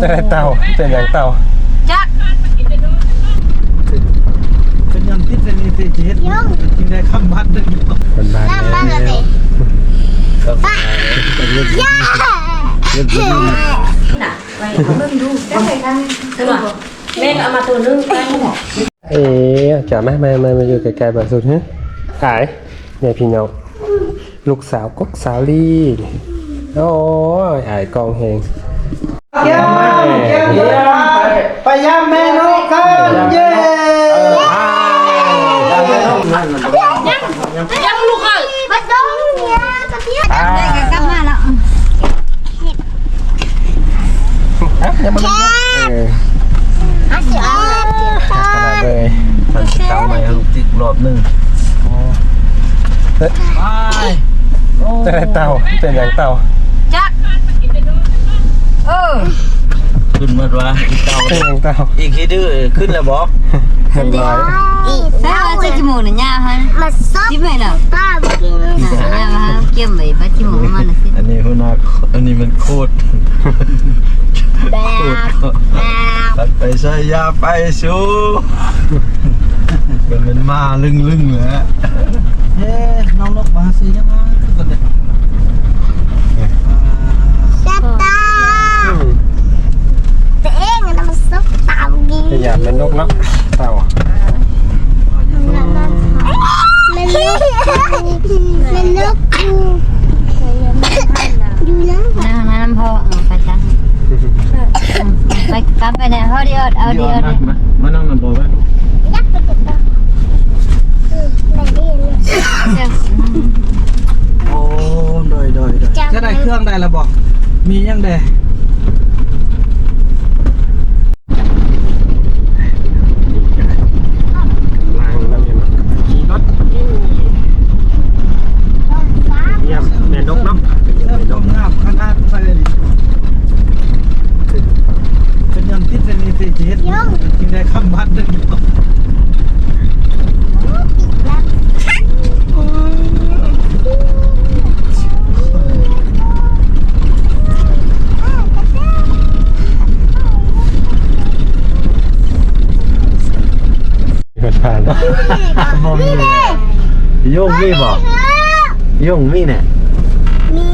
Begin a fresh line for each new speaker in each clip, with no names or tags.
จะได้เต่าเป็นอย่างเต่า
จัก
เป็นยังติดในนี้สิเฮ็ดกินได้คำบัดนึง
คนบ้าน
น้ำมันอะไร
ก็เป็นเรื่องเรื่องเรื่อง
น่ะไปเอาเบิ่งดูได้ไงกันตัวแม่เอามาตัวนึงไป
เอ๊ะจะมามามามาอยู่ไกลๆแบบสุดฮะขายเนี่ยพี่น้องลูกสาวกกสาวลี่โอ้ยอายกองเฮง
ไปย่าแม่นกกันเย้
ยังลูกเอ้ย
มาดงเนี่ยกระเทียม
ได้กลับมาแล้ว
เออ
อาเสีย
ขนาดเลย
เต้าใหม่ลูกจิกรอบนึงไป
จะได้เต่าเป็นอย่างเต่า
จักเออ
ขึ้นมาว่าเต้า
เป็นอย่างเต่า
อีกทีดื้อขึ้นแล้วบ่
เรียบร้อย
อีก
sai là chơi chim này nha ha
มาซับ
chim này là
ป้าบอกกิน
nha ha kiếm vậy bắt chim mà mà nó
อันนี้หัวหน้าอันนี้มันโคตร
แบบแบบ
ตัดไปใช้ยาไปสู้เป็นมันมาลึงลึงเลยเฮ้น้องนกมาสิยังมากันเด็ก
แซ่บตาแต่เองนะมันซับตาม กิน
พยายาเป็นนกเนาะเต่า
มันลึกมันลึกอยู่อยู่นะ
nè nè năm ho phải chăng phải cắm ไปเนี่ยเขาเดียวเอาเดียวเนี่ย
มานั่งนำบ่ไว้
ยักไปติดตัวอืมไหนดีเนี่ย
โอ้ดอยดอยดอย
จะ
ได้เครื่องได้แล้วบอกมียังได้
ลางนั่นเองขี่รถเยี่ยมแม่นกเนาะ
เริ่มต้นงามขนาดไปเลยเป็นยังติดในนี้สิเฮ็ดกินได้คำบัดนึง
เกิดผ่าน
บ่มีโยงมีบ่โยงมีเนี่ย
มี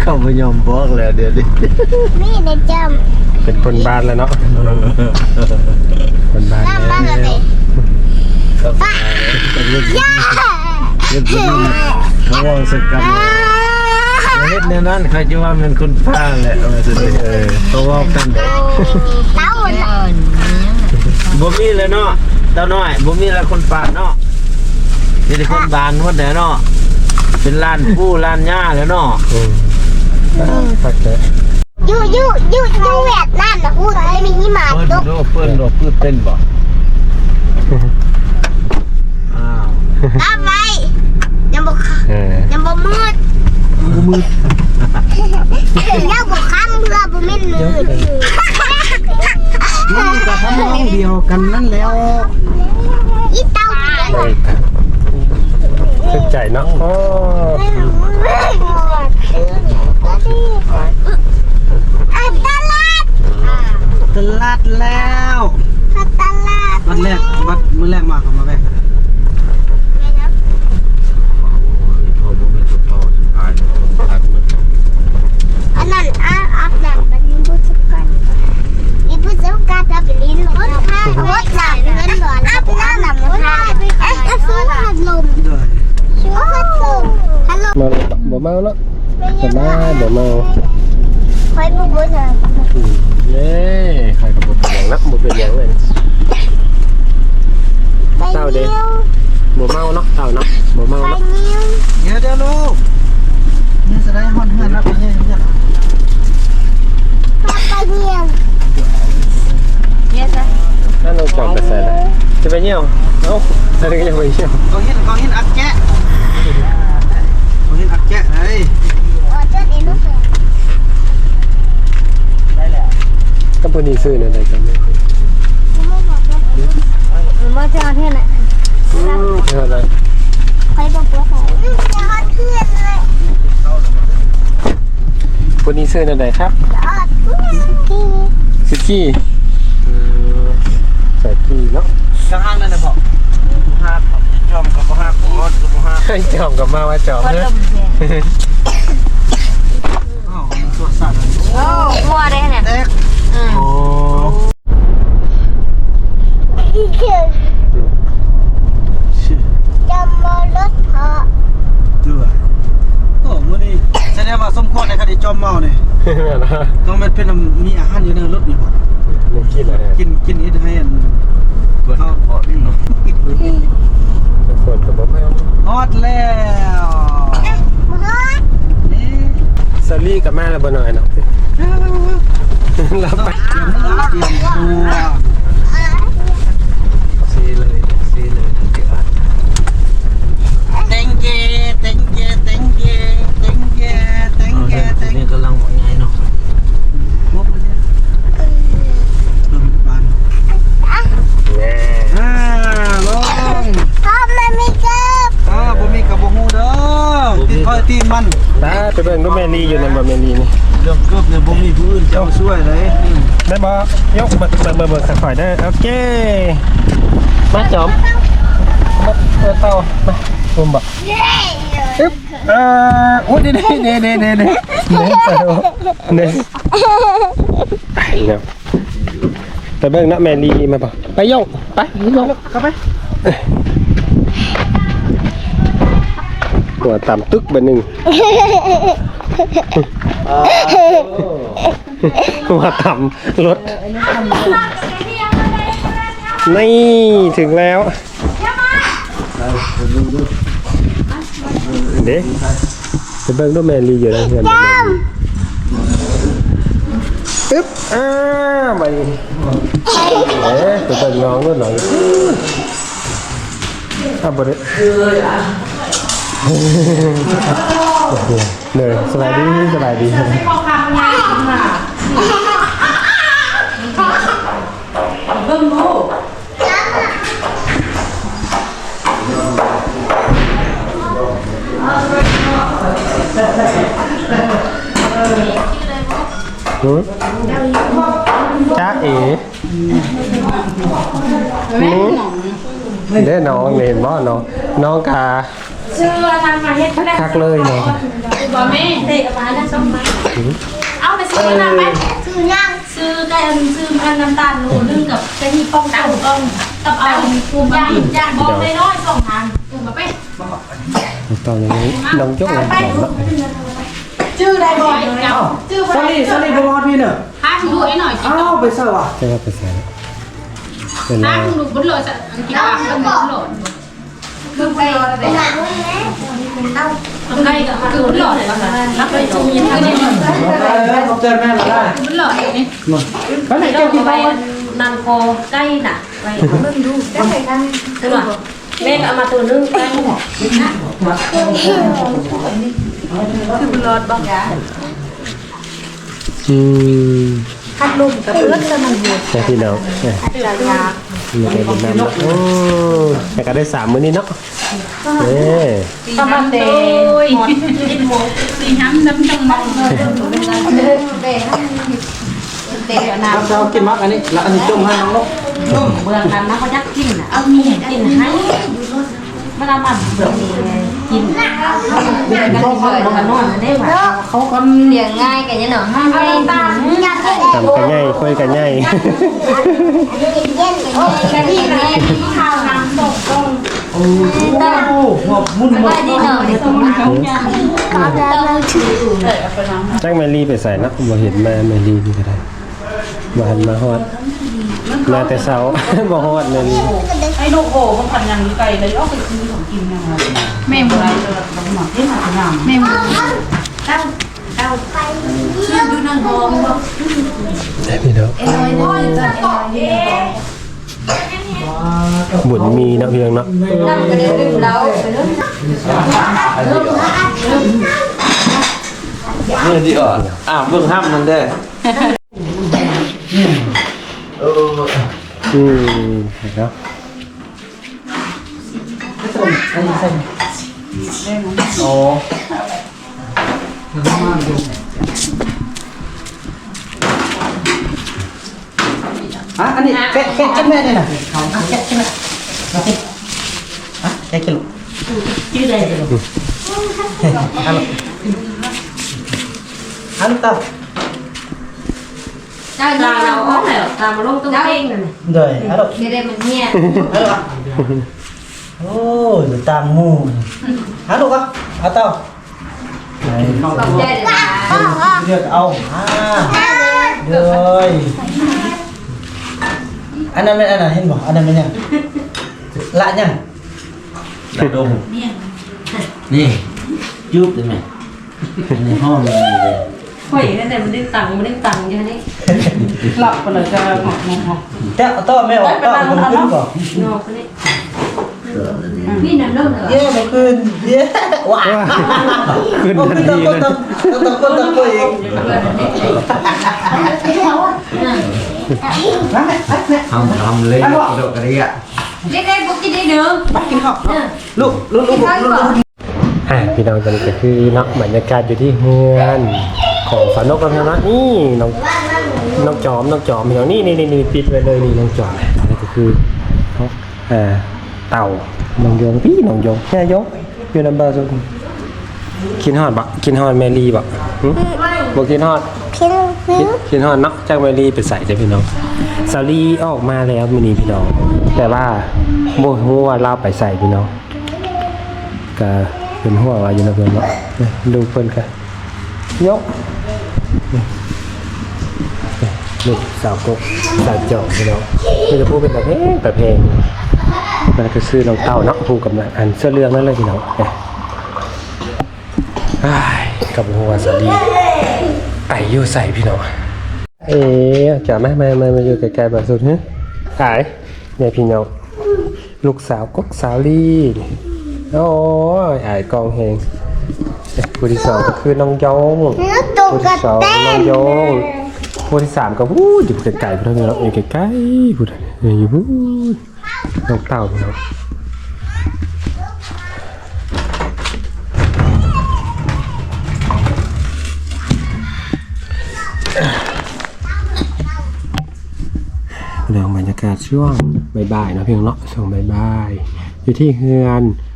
เข้าไปยอมบอกแล้วเดี๋ยวนี้
มีในจ
เป็นคนบ้านแล้วเนาะคนบ้านำ
น้ำมันอะไร
ก็เป็นเรื่องเรื่องเรื่องเขาว่าสักกันเฮ็ดในนั้นใครจะว่ามันคนพาแหละว่าสิเออเขาว่ากันเด้
เต้าน่ะ
บ่มีเลยเนาะ เต้าน้อยบ่มีแล้วคนปาดเนาะมีแต่คนบานหมดแล้วเนาะเป็นลานผู้ลานหญ้าแล้วเนาะ
อืมฟักเตะ
อยู่อยู่อยู่อยู่เวียดนามนะพูดไม่มีหิมะ
เปิ้น
ตก
โดเปิ้นโดพืชเป็นบ่อ้าว
เอาไว้ยังบอก
เออ
ยังบอกมืด
มือ
ยังบอกค้ำเพื่อบ่แม่นมืด
มันก็ทำนองเดียวกันนั่นแล้ว
อีเต้า
เออขึ้น ใจเนาะโอ้
อันตลาด
ตลาดแล้ว
อันตลาด
บัดแรกบัดมื้อแรกมาเข้ามาแบก
เขาบ่มีตัวต่อสุดท้ายตัดมัน
อันนั้นอาอาบน้ำเป็นบุษกันอีบุษกันจะไปลิ้นรถข้างรถหนักเงินบ่อาบน้ำหนักมันข้างเอ๊ะซื้อพัดลม
เมาบ่เมาเนาะแต่มาบ่เมา
คอยบุบุษนะ
เย้ใครก็บ่เป็นอย่างนะบ่เป็นอย่างเลยเต้าเด้บ่เมาเนาะเต่าเนาะบ่เมาเนาะ
เยว
เดี๋ยวเดี๋ยวลูกนี่จะได้ฮอนเฮือนแล้วไปเนี่ยเนี่ย
ไปเนี้ยว
yes sir
นั่นลงจอมไปใส่แล้วจะไปเยี่ยวเอ้าอะไรก็ยังไปเยี่ยว
เขาเห็นเขาเห็นอักแกะ เขาเห็นอักแกะเฮ้ย
อ๋อเจ้าเอ็นลูกเสือ
ก็พอดีซื้อในใดกันเนี่ย
mà cho thế này
อืมเท่าไหร่
คอยบอกว่าจะฮอดเพื่อนเลย
พอดีซื้อในใดครับ
จะฮอดเพื่อน
กี้ใส่กี้เนาะ
กลางห้างนั่นน่ะพ่อหัก จอมกับบ่หักบ่ฮอดกับบ่หัก
ให้จอมกับมาว่าจอม
คน
เน
ล
อะ
มเสีย
อ้าวตรวจสาร
โอ้มัวได้เนี่ย
แตก
อืม
โอ้
จะมารถพอ
เดือโอ้มื้อนี้แสดงว่าสมควรในคดีจอมเมานี่
นั่นนะ
ต้องเป็นเป็นมีอาหารอยู่ในรถนี่บ่
นี่กินอะไร
กินกินอีกให้อันเขาพอนี่เนาะ
ทุกคนกับบ่ไม่เอา
ฮอดแล้ว
มา
นี่
ซาลี่กับแม่ละบ่หน่อยเนาะรับไป
เตรียมตัว
ได้บ่ยกเบิ่งเบิ่งเบิ่งเบิ่งสักข่อยได้อโอเคมาจอมมาเออเต่ามาคุมบ่
เย้
อึ๊บเอ่อโอ้ยเด้เด้เด้เด้เด้เด้เด้เต่าเด้ไปเนาะไปเบิ่งนะแมรี่มาบ่ไปยกไปยกเข้าไปหัวต่ำตึกเบอร์หนึ่ง หัวต่ำรถ นี่ถึงแล้ว เด็กจะเบิ่งดูแมรี่อยู่ในเฮือนบ่แม่นปึ๊บ อ้าไปเอ๊ะไปเบิ่งน้องด้วยหน่อยอะบ่ได้เลยสบายดีสบายดีหือจ้าเอ๋นี่เด้น้อง เห็นบ่น้องน้องกา
ชื่อทางมาเฮ็ดก็ได้
คักเลยเนาะ
บ่แม่เด็กมาได้ส่งมา เอาไปซื้อน้ำไหม
ซื้อยัง
ซื้อกันซื้ออันน้ำตาลโลนึงกับกะทิป้องตั้งต้องกับเอาปูย่างย่างบอกไม่น้อยสองทางปูมาไป
ตอนนี้น้องยกหลังของแล้ว
ชื่อได้บ่อยเจ้าชื่อ
สลีสลีบ่รอดพี่เด้อ
หาดูไอ้หน่อยจิ
อ้าวไปเสิร์ฟอะ
ใช่ว่าไปใส่เป็น
หา
แล้ว
ดูบุญโหลดอันที่ว่าเป็นบุญโหลดคือบุญโหลดอะไรใกล้กับคือบุญโหลดเลยรับไปจูยินกันนี่
เจอแม่ แล้วได้
บุญโหลดนี่
ไปไหนเจ้ากิน
ไป
ข้าว
นันโคใกล้น่ะไปเอาเริ่มดูได้ไหมกันคือว่าแม่ก็เอามาตัวนึงใกล้หมดคือบุญโหลดบ้าง
อืม
พัดลมกับเลือดจะมันบวช
ใช่พี่น้องเนี่ย
จะยา
มีอะไรเป็นน้ำโอ้แต่ก็ได้สามมื้อนี้เนาะเอ้
ประมาณเตยหมดยิ้มหมดสีห้ำน้ำจังมอง
เตะน้
เจ้ากินมักอันนี้ แล้วอันนี้จุ่มให้น้องลูกำ
เบื่อกันนะเขายักกินอะเอามีกินให้มันเอามาเบื่อ กินเบื่อกันเบื่อกันนอนได้หว่า
เขากัน
เลี้ยงง่ายกันยังหนอห้ามไม่
อยากให้
ทำกันง่ายคุยกันง่าย
เย็นๆ
แค่นี้แม่
ข้าวน้ำส่งตรง
โอ้หัวมุ่นหม
ไป
ด
ดีหน่อยส่งมาต้องถือ
จ้างแมรี่ไปใส่เนาะบ่เห็นแม่แมรี่นี่ก็ได้ บ่หันมาฮอดมาแต่เช้าบ่ฮอดแมรี่
ไอ้ลูกโอ้มันพันยังไก่เลยเอาไปซื้อของกินยังไง
แม่หมด
อะไรเจอน้ำหนักที่หนักหนา
แม่หมดเต้าเต้าชื่อดูนางทองบ่
ได้พี่น้อง
เอ็นน้อยน้อยจันเอ็นน้อย
บุญมีเนาะพี่น้องเนาะ
นั่งกันเดี๋ยวดื่มเหล้าไปเรื่อย
นี่ดีอะอ่าเบิ่งห้ามนั่นเด้ อื
มเนาะ
โอ้อะอันนี้แกะแกะกินแม่นี่น่ะอะแกะกินแม่เอาสิอะแกะกินลูก
ชื่ออะไรเดี๋ยว
เอาลูกเอาลูกเต้า
ตาเราออกแล้ วตามาลงตรงเต้งนั่น
เดยเอาลูก
เดี๋ยวมันเงี้ย
เอาลูกอะโอ้ยอยู่ตามหมู่เอาลูกอะเอาเต้าไหน
ตกใจเดี๋ยว
เลือกเอาอ่าเลยอันนั้นเป็นอันนั้นเห็นบ่อันนั้นเป็นยังละยังละดงนี่จุ๊บได้ไหมในห้องเลยเลย
ข่อยนั่นแต่มันได้ตังค์มันได้ตังค์อย่างนี้
หลับไปเลยจะหมอกหมอกหมอก
แจ๊ะต้อไม่ออกต้อมันขึ้นก่อน
นอกนี่พี่นั่นเริ่มเหรอ
เย้มันขึ้นเย้ว้า
ขึ้นทันที
เล
เลยย
ต้องต้องต้องต้องตัวเองมาแม่แม่
ทำทำเลยกระโดดกระเดีย
เด็กๆพวกกินได้เด้อ
ไปกินข้าวลูกลูกลูกลูกลูก
อะพี่น้องตอนนี้ก็คือเนาะบรรยากาศอยู่ที่เฮือน ของสาวนกแล้วนะนี่น้องน้องจอมน้องจอมพี่น้องนี่นี่นี่นี่ปิดไว้เลยนี่น้องจอมอันนี้ก็คือเอ่อเต่าน้องยงพี่น้องยงแค่ยงอยู่นัมเบอร์สุดกินฮอดบะกินฮอดแมรี่บะหึบอกกินฮอด
พิ้งพิ้ง
กินฮอดเนาะจากแมรี่ไปใส่เด้อพี่น้องซาลีออกมาแล้วมินีพี่น้อง แต่ว่าโมหัวาเราไปใส่พี่น้องก็เป็นห่วงว่าอยู่นะเพื่อนเนาะเนี่ยดูเพื่อนกันยกนี่ ลูกสาวกกสาวจอกพี่น้องนี่จะพูดเป็นแต่เพลงแต่เพลงนั่นก็คือน้องเต้าเนาะพูดกับนางอันเสื้อเรื่องนั่นเลยพี่น้องเนี่ยอ้กับหัวสาลีไออยูใส่พี่น้องเอ๊ะจะไม่ไม่ไม่มาอยู่ไกลๆแบบสุดฮะขายเนี่ยพี่น้องลูกสาวกกสาวลีโอ้ยอายกองเฮง ผู้ที่สองก็คือน้องยง
แล้วตุก
ผู้
กระ
ที่สอง
เต้
น้อง
น
ยงผู้ที่สามก็วู้อยู่ไกลๆพุ่นเนาะอยู่ไกลๆพุ่นอยู่วู้น้องเต่าพี่น้องเรื่องบรรยากาศช่วงบ่ายๆเนาะเพียงเนาะช่วงบ่ายๆอยู่ที่เฮือนอ่า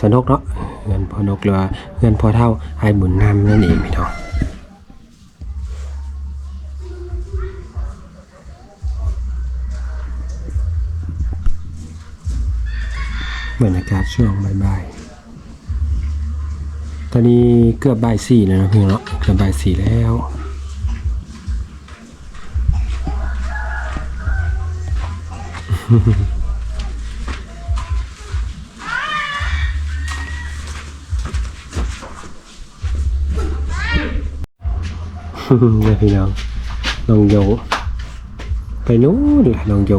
สนกเนาะเฮือนพอนกหรือว่าเฮือนพอเท่าไอ้บุญนำนั่นเองพี่น้องบรรยากาศช่วงบ่ายๆ ตอนนี้เกือบบ่ายสี่แล้วนะเพียงเนาะเกือบบ่ายสี่แล้วเนี่ยพี่น้องน้องโยไปนู้นเลยน้องโย